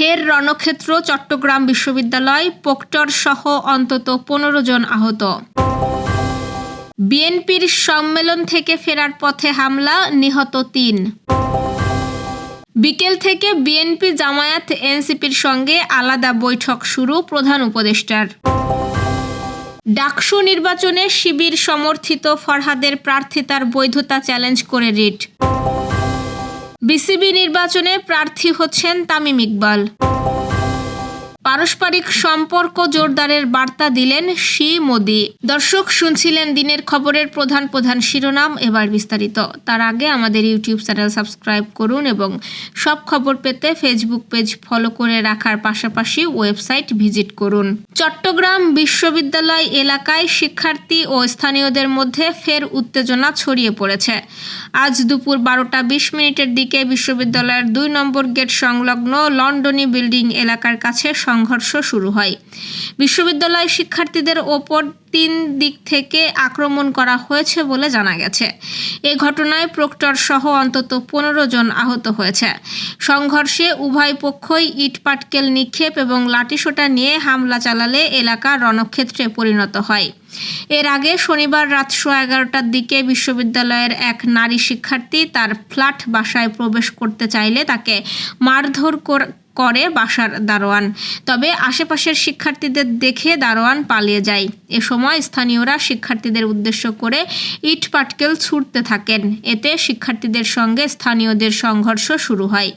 ফের রণক্ষেত্র, চট্টগ্রাম বিশ্ববিদ্যালয়, পোক্টর সহ অন্তত পনেরো জন আহত। বিএনপির সম্মেলন থেকে ফেরার পথে হামলা, নিহত তিন। বিকেল থেকে বিএনপি জামায়াত এনসিপির সঙ্গে আলাদা বৈঠক শুরু প্রধান উপদেষ্টার। ডাকসু নির্বাচনে শিবির সমর্থিত ফরহাদের প্রার্থিতার বৈধতা চ্যালেঞ্জ করে রিট। বিসিবি নির্বাচনে প্রার্থী হচ্ছেন তামিম ইকবাল। পারস্পরিক সম্পর্ক জোরদারের বার্তা দিলেন শি মোদি। দর্শক, শুনছিলেন দিনের খবরের প্রধান প্রধান শিরোনাম, এবার বিস্তারিত। তার আগে আমাদের ইউটিউব চ্যানেল সাবস্ক্রাইব করুন এবং সব খবর পেতে ফেসবুক পেজ ফলো করে রাখার পাশাপাশি ওয়েবসাইট ভিজিট করুন। চট্টগ্রাম বিশ্ববিদ্যালয় এলাকায় শিক্ষার্থী ও স্থানীয়দের মধ্যে ফের উত্তেজনা ছড়িয়ে পড়েছে। আজ দুপুর বারোটা বিশ মিনিটের দিকে বিশ্ববিদ্যালয়ের দুই নম্বর গেট সংলগ্ন লন্ডনী বিল্ডিং এলাকার কাছে সংঘর্ষ শুরু হয়। বিশ্ববিদ্যালয় শিক্ষার্থীদের ওপর তিন দিক থেকে আক্রমণ করা হয়েছে বলে জানা গেছে। এ ঘটনায় প্রক্টর সহ অন্তত পনেরো জন আহত হয়েছে। সংঘর্ষে উভয় পক্ষই ইটপাটকেল নিক্ষেপ এবং লাঠিসোঁটা নিয়ে হামলা চালালে এলাকা রণক্ষেত্রে পরিণত হয়। এর আগে শনিবার রাত সোয়া এগারোটার দিকে বিশ্ববিদ্যালয়ের এক নারী শিক্ষার্থী তার ফ্ল্যাট বাসায় প্রবেশ করতে চাইলে তাকে মারধর কর- করে বাসার দারোয়ান। তবে আশেপাশের শিক্ষার্থীদের দেখে দারোয়ান পালিয়ে যায়। এ সময় স্থানীয়রা শিক্ষার্থীদের উদ্দেশ্য করে ইট পাটকেল ছুটতে থাকেন। এতে শিক্ষার্থীদের সঙ্গে স্থানীয়দের সংঘর্ষ শুরু হয়।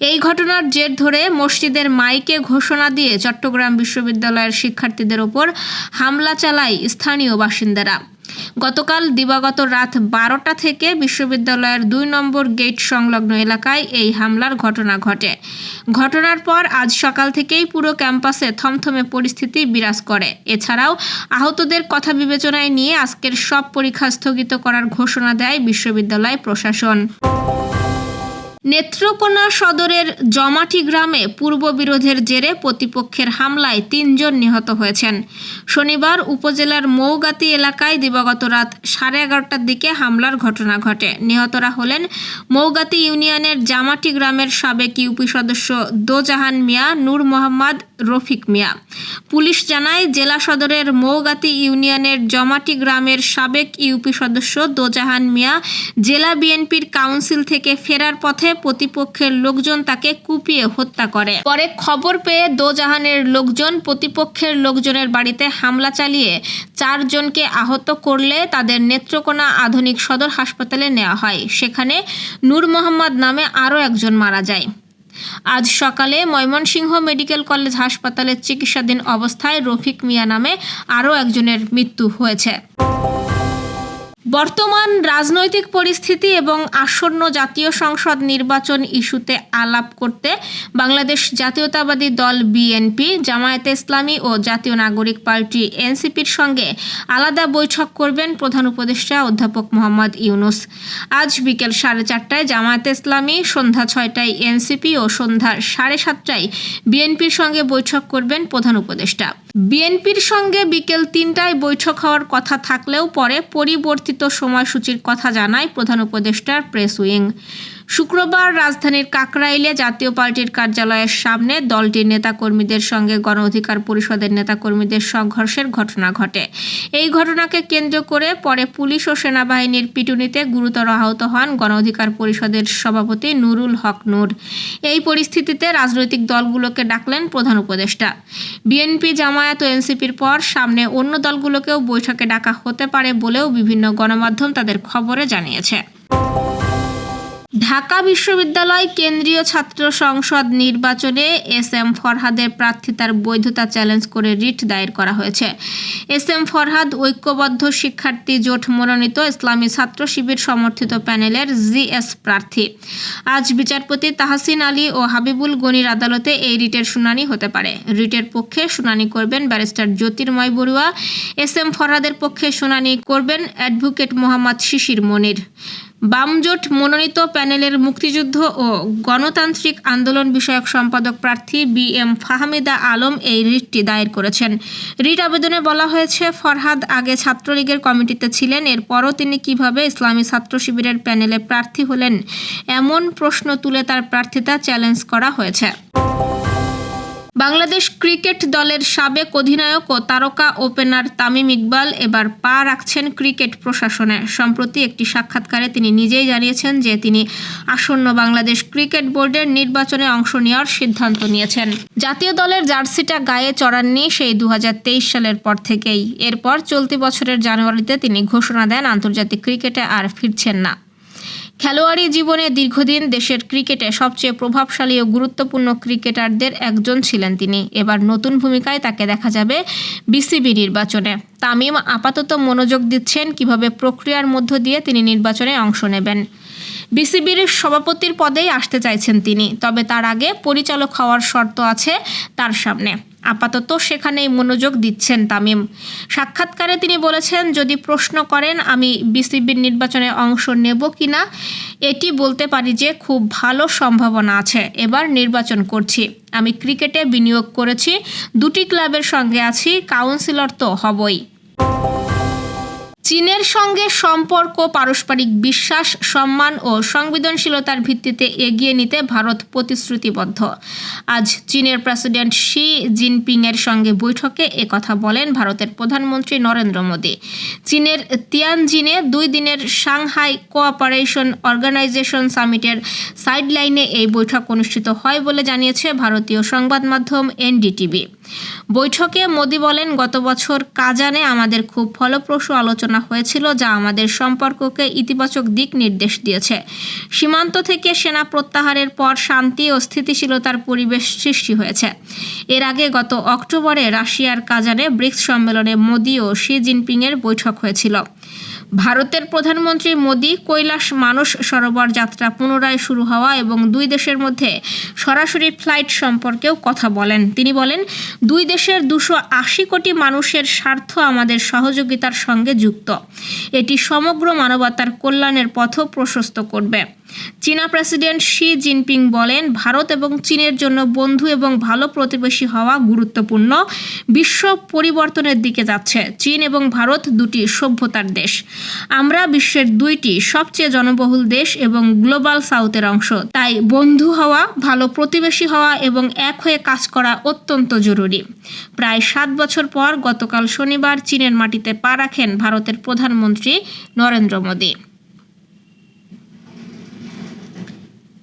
এই ঘটনার জের ধরে মসজিদের মাইকে ঘোষণা দিয়ে চট্টগ্রাম বিশ্ববিদ্যালয়ের শিক্ষার্থীদের ওপর হামলা চালায় স্থানীয় বাসিন্দারা। গতকাল দিবাগত রাত বারোটা থেকে বিশ্ববিদ্যালয়ের দুই নম্বর গেট সংলগ্ন এলাকায় এই হামলার ঘটনা ঘটে। ঘটনার পর আজ সকাল থেকেই পুরো ক্যাম্পাসে থমথমে পরিস্থিতি বিরাজ করে। এছাড়াও আহতদের কথা বিবেচনায় নিয়ে আজকের সব পরীক্ষা স্থগিত করার ঘোষণা দেয় বিশ্ববিদ্যালয় প্রশাসন। নেত্রকোনা সদরের জমাটি গ্রামে পূর্ব বিরোধের জেরে প্রতিপক্ষের হামলায় তিনজন নিহত হয়েছেন। শনিবার উপজেলার মৌগাতি এলাকায় দিবাগত রাত সাড়ে এগারোটার দিকে হামলার ঘটনা ঘটে। নিহতরা হলেন মৌগাতি ইউনিয়নের জামাটি গ্রামের সাবেক ইউপি সদস্য দোজাহান মিয়া, নূর মোহাম্মদ রফিক মিয়া। পুলিশ জানায়, জেলা সদরের মৌগাতি ইউনিয়নের জমাটি গ্রামের সাবেক ইউপি সদস্য দোজাহান মিয়া জেলা বিএনপির কাউন্সিল থেকে ফেরার পথে প্রতিপক্ষের লোকজন তাকে কুপিয়ে হত্যা করে। পরে খবর পেয়ে দোজাহানের লোকজন প্রতিপক্ষের লোকজনের বাড়িতে হামলা চালিয়ে চারজনকে আহত করলে তাদের নেত্রকোনা আধুনিক সদর হাসপাতালে নেওয়া হয়। সেখানে নূর মোহাম্মদ নামে আরও একজন মারা যায়। আজ সকালে ময়মনসিংহ মেডিকেল কলেজ হাসপাতালে চিকিৎসাধীন অবস্থায় রফিক মিয়া নামে আরও একজনের মৃত্যু হয়েছে। বর্তমান রাজনৈতিক পরিস্থিতি এবং আসন্ন জাতীয় সংসদ নির্বাচন ইস্যুতে আলাপ করতে বাংলাদেশ জাতীয়তাবাদী দল বিএনপি, জামায়াতে ইসলামী ও জাতীয় নাগরিক পার্টি এনসিপির সঙ্গে আলাদা বৈঠক করবেন প্রধান উপদেষ্টা অধ্যাপক মোহাম্মদ ইউনুস। আজ বিকেল সাড়ে চারটায় জামায়াতে ইসলামী, সন্ধ্যা ছয়টায় এনসিপি ও সন্ধ্যা সাড়ে সাতটায় বিএনপির সঙ্গে বৈঠক করবেন প্রধান উপদেষ্টা। বিএনপির সঙ্গে বিকেল তিনটায় বৈঠক হওয়ার কথা থাকলেও পরে পরিবর্তিত সময়সূচির কথা জানায় প্রধান উপদেষ্টার প্রেস উইং। শুক্রবার রাজধানীর কাকরাইলে জাতীয় পার্টির কার্যালয়ের সামনে দলটির নেতাকর্মীদের সঙ্গে গণ অধিকার পরিষদের নেতাকর্মীদের সংঘর্ষের ঘটনা ঘটে। এই ঘটনাকে কেন্দ্র করে পরে পুলিশ ও সেনাবাহিনীর পিটুনিতে গুরুতর আহত হন গণ অধিকার পরিষদের সভাপতি নুরুল হক নূর। এই পরিস্থিতিতে রাজনৈতিক দলগুলোকে ডাকলেন প্রধান উপদেষ্টা। বিএনপি, জামায়াত ও এনসিপির পর সামনে অন্য দলগুলোকেও বৈঠকে ডাকা হতে পারে বলেও বিভিন্ন গণমাধ্যম তাদের খবরে জানিয়েছে। ঢাকা বিশ্ববিদ্যালয় কেন্দ্রীয় ছাত্র সংসদ নির্বাচনে এস এম ফরহাদের প্রার্থিতার বৈধতা চ্যালেঞ্জ করে রিট দায়ের করা হয়েছে। এস এম ফরহাদ ঐক্যবদ্ধ শিক্ষার্থী জোট মনোনীত ইসলামী ছাত্র শিবির সমর্থিত প্যানেলের জিএস প্রার্থী। আজ বিচারপতি তাহসিন আলী ও হাবিবুল গনির আদালতে এই রিটের শুনানি হতে পারে। রিটের পক্ষে শুনানি করবেন barrister Jyotirmoy Barua. S M ফরহাদের পক্ষে শুনানি করবেন অ্যাডভোকেট মোহাম্মদ শিশির মনির। বামজোট মনোনীত প্যানেলের মুক্তিযুদ্ধ ও গণতান্ত্রিক আন্দোলন বিষয়ক সম্পাদক প্রার্থী বি এম ফাহমিদা আলম এই রিটটি দায়ের করেছেন। রিট আবেদনে বলা হয়েছে, ফরহাদ আগে ছাত্রলীগের কমিটিতে ছিলেন, এরপরও তিনি কীভাবে ইসলামী ছাত্র শিবিরের প্যানেলে প্রার্থী হলেন এমন প্রশ্ন তুলে তার প্রার্থিতা চ্যালেঞ্জ করা হয়েছে। বাংলাদেশ ক্রিকেট দলের সাবেক অধিনায়ক ও তারকা ওপেনার তামিম ইকবাল এবার পা রাখছেন ক্রিকেট প্রশাসনে। সম্প্রতি একটি সাক্ষাৎকারে তিনি নিজেই জানিয়েছেন যে তিনি আসন্ন বাংলাদেশ ক্রিকেট বোর্ডের নির্বাচনে অংশ নেওয়ার সিদ্ধান্ত নিয়েছেন। জাতীয় দলের জার্সিটা গায়ে চড়াননি সেই দু হাজার তেইশ সালের পর থেকেই। এরপর চলতি বছরের জানুয়ারিতে তিনি ঘোষণা দেন, আন্তর্জাতিক ক্রিকেটে আর ফিরছেন না। খেলোয়াড়ি জীবনে দীর্ঘদিন দেশের ক্রিকেটে সবচেয়ে প্রভাবশালী ও গুরুত্বপূর্ণ ক্রিকেটারদের একজন ছিলেন তিনি। এবার নতুন ভূমিকায় তাকে দেখা যাবে বিসিবি নির্বাচনে। তামিম আপাতত মনোযোগ দিচ্ছেন কীভাবে প্রক্রিয়ার মধ্য দিয়ে তিনি নির্বাচনে অংশ নেবেন। বিসিবির সভাপতির পদেই আসতে চাইছেন তিনি, তবে তার আগে পরিচালক হওয়ার শর্ত আছে তার সামনে। আপাতত সেখানেই মনোযোগ দিচ্ছেন তামিম। সাক্ষাৎকারে তিনি বলেছেন, যদি প্রশ্ন করেন, আমি বিসিবির নির্বাচনে অংশ নেব কি না, এটি বলতে পারি যে খুব ভালো সম্ভাবনা আছে। এবার নির্বাচন করছি। আমি ক্রিকেটে বিনিয়োগ করেছি, দুটি ক্লাবের সঙ্গে আছি, কাউন্সিলর তো হবই। চীনের সঙ্গে সম্পর্ক, পারস্পরিক বিশ্বাস, সম্মান ও সংবেদনশীলতার ভিত্তিতে এগিয়ে নিতে ভারত প্রতিশ্রুতিবদ্ধ। আজ চীনের প্রেসিডেন্ট শি জিনপিংয়ের সঙ্গে বৈঠকে একথা বলেন ভারতের প্রধানমন্ত্রী নরেন্দ্র মোদী। চীনের তিয়ানজিনে দুই দিনের সাংহাই কোঅপারেশন অর্গানাইজেশন সামিটের সাইডলাইনে এই বৈঠক অনুষ্ঠিত হয় বলে জানিয়েছে ভারতীয় সংবাদ মাধ্যম এনডিটিভি। বৈঠকে মোদি বলেন, গত বছর কাজানে আমাদের খুব ফলপ্রসূ আলোচনা হয়েছিল যা আমাদের সম্পর্ককে ইতিবাচক দিক নির্দেশ দিয়েছে। সীমান্ত থেকে সেনা প্রত্যাহারের পর শান্তি ও স্থিতিশীলতার পরিবেশ সৃষ্টি হয়েছে। এর আগে গত অক্টোবরে রাশিয়ার কাজানে ব্রিক্স সম্মেলনে মোদি ও শি জিনপিংয়ের বৈঠক হয়েছিল। ভারতের প্রধানমন্ত্রী মোদি কৈলাস মানস সরোবর যাত্রা পুনরায় শুরু হওয়া এবং দুই দেশের মধ্যে সরাসরি ফ্লাইট সম্পর্কেও কথা বলেন। তিনি বলেন, দুই দেশের দুশো আশি কোটি মানুষের স্বার্থ আমাদের সহযোগিতার সঙ্গে যুক্ত। এটি সমগ্র মানবতার কল্যাণের পথ প্রশস্ত করবে। চীনা প্রেসিডেন্ট শি জিনপিং বলেন, ভারত এবং চীনের জন্য বন্ধু এবং ভালো প্রতিবেশী হওয়া গুরুত্বপূর্ণ। বিশ্ব পরিবর্তনের দিকে যাচ্ছে। চীন এবং ভারত দুটি সভ্যতার দেশ। আমরা বিশ্বের দুইটি সবচেয়ে জনবহুল দেশ এবং গ্লোবাল সাউথের অংশ। তাই বন্ধু হওয়া, ভালো প্রতিবেশী হওয়া এবং এক হয়ে কাজ করা অত্যন্ত জরুরি। প্রায় সাত বছর পর গতকাল শনিবার চীনের মাটিতে পা রাখেন ভারতের প্রধানমন্ত্রী নরেন্দ্র মোদী।